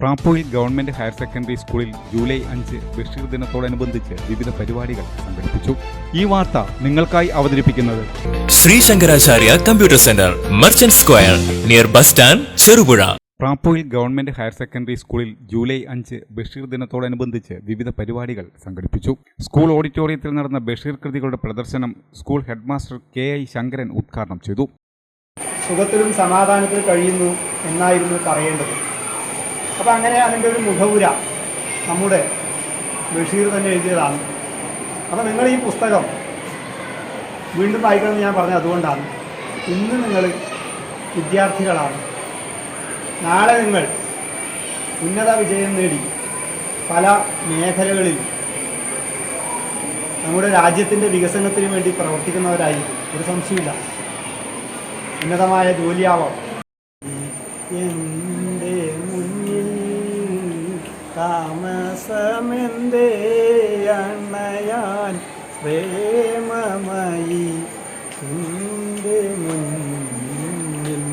പ്രാപ്പൂയിൽ government higher secondary സ്കൂളിൽ July അഞ്ച് ബഷീർ ദിനത്തോടനുബന്ധിച്ച് വിവിധ പരിപാടികൾ സംഘടിപ്പിച്ചു. ഈ വാർത്ത നിങ്ങൾക്കായി അവതരിപ്പിക്കുന്നത് Shri Shankaracharya computer centre merchant square near bus stand Cherupuzha. പ്രാപ്പൂയിൽ government higher secondary സ്കൂളിൽ ജൂലൈ അഞ്ച് ബഷീർ ദിനത്തോടനുബന്ധിച്ച് വിവിധ പരിപാടികൾ സംഘടിപ്പിച്ചു. സ്കൂൾ ഓഡിറ്റോറിയത്തിൽ നടന്ന ബഷീർ കൃതികളുടെ പ്രദർശനം school headmaster K I Sankaran ഉദ്ഘാടനം ചെയ്തു. സുഖത്തിലും സമാധാനത്തിലും കഴിയുന്നു എന്നായിരുന്നു പറയേണ്ടത്. അപ്പോൾ അങ്ങനെ അതിന്റെ ഒരു മുഖവുര നമ്മുടെ ബഷീർ തന്നെ എഴുതിയതാണ്. അപ്പോൾ നിങ്ങൾ ഈ പുസ്തകം വീണ്ടും വായിക്കണമെന്ന് ഞാൻ പറഞ്ഞത് അതുകൊണ്ടാണ്. ഇന്ന് നിങ്ങൾ വിദ്യാർത്ഥികളാണ്. നാളെ നിങ്ങൾ ഉന്നത വിജയം നേടി പല മേഖലകളിൽ നമ്മുടെ രാജ്യത്തിന്റെ വികസനത്തിന് വേണ്ടി പ്രവർത്തിക്കുന്നവരായിരിക്കും. ഒരു സംശയമില്ല ഉന്നതമായ ജോലിയാവാം. താമസമെന്തേ അണയാൻ പ്രേമമായി എന്റെ മുന്നിൽ.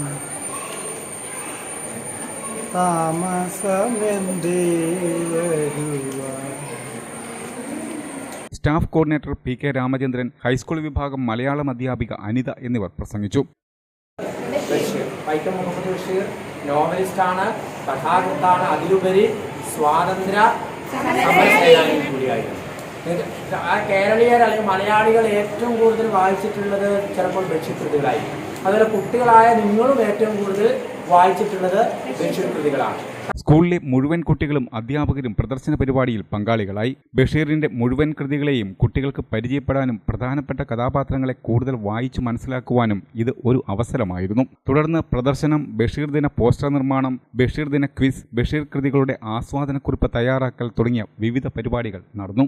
താമസമെന്തേ വരുവാൻ. Staff coordinator P K Ramachandran high school വിഭാഗം മലയാളം അധ്യാപിക അനിത എന്നിവർ പ്രസംഗിച്ചു. ബഷീർ വൈക്കം മുഹമ്മദ് ബഷീർ നോവലിസ്റ്റാണ് കഥാകൃത്താണ് അതിലുപരി. സ്വാതന്ത്ര്യ സമരസേനാനി കൂടിയായിരുന്നു. ആ കേരളീയർ അല്ലെങ്കിൽ മലയാളികൾ ഏറ്റവും കൂടുതൽ വായിച്ചിട്ടുള്ളത് ചിലപ്പോൾ കൃതികളായിരിക്കും അതുപോലെ കുട്ടികളായ നിങ്ങളും ഏറ്റവും കൂടുതൽ വായിച്ചിട്ടുള്ളത് ബഷീർ കൃതികളാണ്. സ്കൂളിലെ മുഴുവൻ കുട്ടികളും അധ്യാപകരും പ്രദർശന പരിപാടിയിൽ പങ്കാളികളായി. ബഷീറിന്റെ മുഴുവൻ കൃതികളെയും കുട്ടികൾക്ക് പരിചയപ്പെടാനും പ്രധാനപ്പെട്ട കഥാപാത്രങ്ങളെ കൂടുതൽ വായിച്ചു മനസ്സിലാക്കുവാനും ഇത് ഒരു അവസരമായിരുന്നു. തുടർന്ന് പ്രദർശനം ബഷീർ ദിന പോസ്റ്റർ നിർമ്മാണം ബഷീർ ദിന ക്വിസ് ബഷീർ കൃതികളുടെ ആസ്വാദനക്കുറിപ്പ് തയ്യാറാക്കൽ തുടങ്ങിയ വിവിധ പരിപാടികൾ നടന്നു.